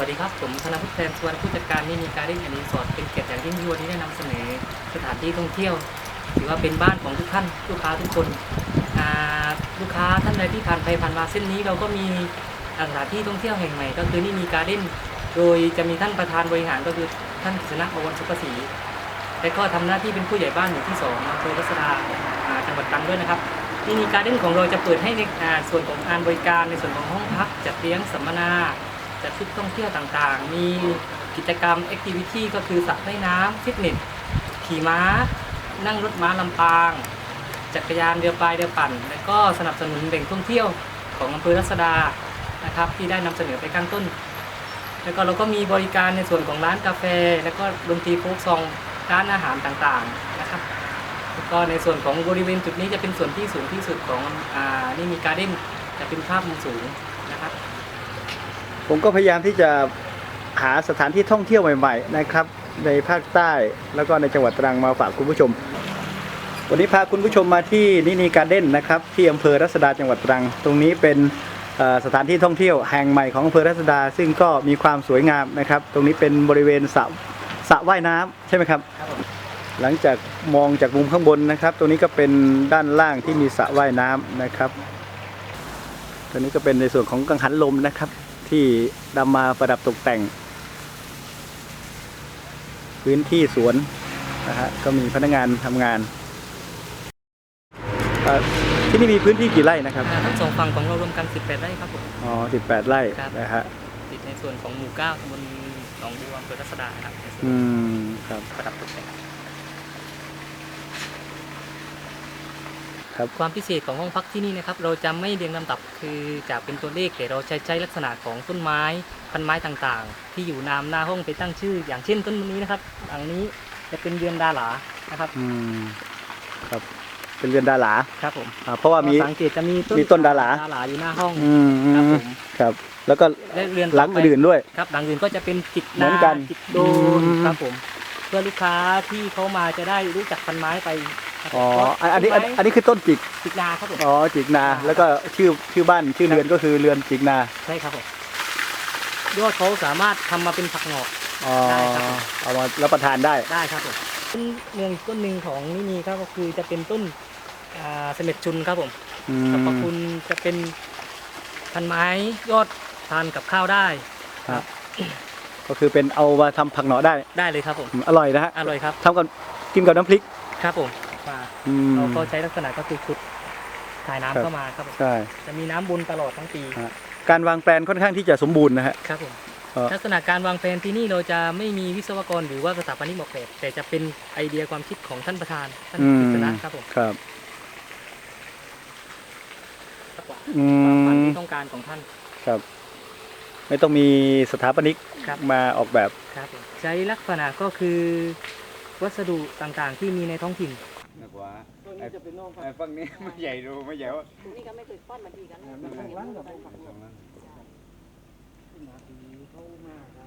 วัสดีครับ ผมธนพุทธแทนสวนผู้จัดการนี่มีการเล่นแอนนี้สอดเป็นเกียรติอย่างยิ่งยวดที่ได้นำเสนอสถานที่ท่องเที่ยว ถือว่าเป็นบ้านของทุกท่านลูกค้าทุกคนลูกค้าท่านใดที่ผ่านไปผ่านมาเส้นนี้เราก็มีสถานที่ท่องเที่ยวแห่งใหม่ ก็คือนี่มีการเล่นโดยจะมีท่านประธานบริหารก็คือท่านกฤษณะบวรสุภศรีและก็ทำหน้าที่เป็นผู้ใหญ่บ้านหมู่ที่สองอำเภอรัศดาจังหวัดตรังด้วยนะครับที่นี่การเล่นของเราจะเปิดให้ในส่วนของงานบริการในส่วนของห้องพักจัดเลี้ยงสัมมนา จัดทริปท่องเที่ยวต่างๆ มีกิจกรรมแอคทิวิตี้ก็คือสระว่ายน้ำฟิตเนสขี่ม้า นั่งรถม้าลำปาง จักรยานเรือพายเรือปั่น และก็สนับสนุนแหล่งท่องเที่ยวของอำเภอรัศดานะครับที่ได้นำเสนอไปข้างต้น แล้วก็เราก็มีบริการในส่วนของร้านกาแฟ แล้วก็ดนตรีโฟกซองร้านอาหารต่างๆนะครับแล้วก็ในส่วนของบริเวณจุดนี้จะเป็นส่วนที่สูงที่สุดของอ่านี่มีการเด้นจะเป็นภาพมุมสูงนะครับ ผมก็พยายามที่จะหาสถานที่ท่องเที่ยวใหม่ ๆ นะครับ ในภาคใต้แล้วก็ในจังหวัดตรังมาฝากคุณผู้ชม วันนี้พาคุณผู้ชมมาที่นินีการ์เด้นนะครับที่อำเภอรัศดาจังหวัดตรัง ตรงนี้เป็นสถานที่ท่องเที่ยวแห่งใหม่ของอำเภอรัศดา ซึ่งก็มีความสวยงามนะครับ ตรงนี้เป็นบริเวณสระสระว่ายน้ำใช่ไหมครับ หลังจากมองจากมุมข้างบนนะครับ ตรงนี้ก็เป็นด้านล่างที่มีสระว่ายน้ำนะครับ ตรงนี้ก็เป็นในส่วนของกังหันลมนะครับ ที่นำมาประดับตกแต่ง พื้นที่สวนนะฮะก็มีพนักงานทำงานเอ่อที่นี่มีพื้นที่กี่ไร่นะครับ อ่าทั้งสองฝั่งของเรารวมกัน 18 ไร่ครับผม อ๋อ 18 ไร่ครับ นะฮะติดในส่วนของหมู่เก้าตำบลหนองบัวอำเภอรัศดาครับในส่วนอืม ครับ ประดับตกแต่ง ครับ ความพิเศษของห้องพักที่นี่นะครับ เราจะไม่เรียงลำดับคือจากเป็นตัวเลขแต่เราใช้ใช้ลักษณะของต้นไม้พันไม้ต่างๆ ที่อยู่นามหน้าห้องไปตั้งชื่อ อย่างเช่นต้นนี้นะครับหลังนี้จะเป็นเดือนดาหลานะครับอืมครับ เป็นเรือนดาหลาครับผมอ่าเพราะว่ามี สังเกตจะมีมีต้นดาหลา ดาหลาอยู่หน้าห้อง อืมครับผม ครับ แล้วก็และเรือนหลังอื่นๆด้วย ครับหลังอื่นก็จะเป็นจิกเหมืนาอนกันจิกโดนอืม ครับผม เพื่อลูกค้าที่เขามาจะได้รู้จักพันไม้ไปครับ อ๋อเพราะอันอันนี้อันต้ไม้อันนี้คือต้นจิกจิกนาครับผมอ๋อจิกนา แล้วก็ชื่อชื่อบ้านชื่อเรือนก็คือเรือนจิกนาใช่ครับผมยอดเขาสามารถทำมาเป็นผักหงอกอ๋อได้ครับผมเอามารับประทานได้ได้ครับผมต้นเมืองต้นหนึ่งของนี่มีครับก็คือจะเป็นต้นอ่าเสม็ดชุนครับผมอืสรรพมคุณจะเป็นพันไม้ยอดทานกับข้าวได้ครับ ก็คือเป็นเอามาทำผักหน่อได้ได้เลยครับผมอืมอร่อยนะฮะอร่อยครับทำกับกินกับน้ำพริกครับผม มา อืม เราก็ใช้ลักษณะก็คือขุดถ่ายครัน้ำบเข้ามาครับผมใช่ จะมีน้ำบนตลอดทั้งปีฮะการวางแปลนค่อนข้างที่จะสมบูรณ์นะฮะ ครับผมเอ่อ ลักษณะการวางแผนที่นี่เราจะไม่มีวิศวกรหรือว่าสถาปนิกออกแบบแต่จะเป็นไอเดียความคิดของท่านประธานท่านอืกมฤษณะครับผมครับกว่าอืความฝันมที่ต้องการของท่านครับ ไม่ต้องมีสถาปนิกครับ มาออกแบบ ครับผมใช้ลักษณะก็คือวัสดุต่างๆ ที่มีในท้องถิ่น นักว่าไอ้ฝั่งนี้ไม่ใหญ่ดูไม่ใหญ่ว่านี่ก็ไม่เคยป้อนมาดีกันนะข้างล่างกับเขามา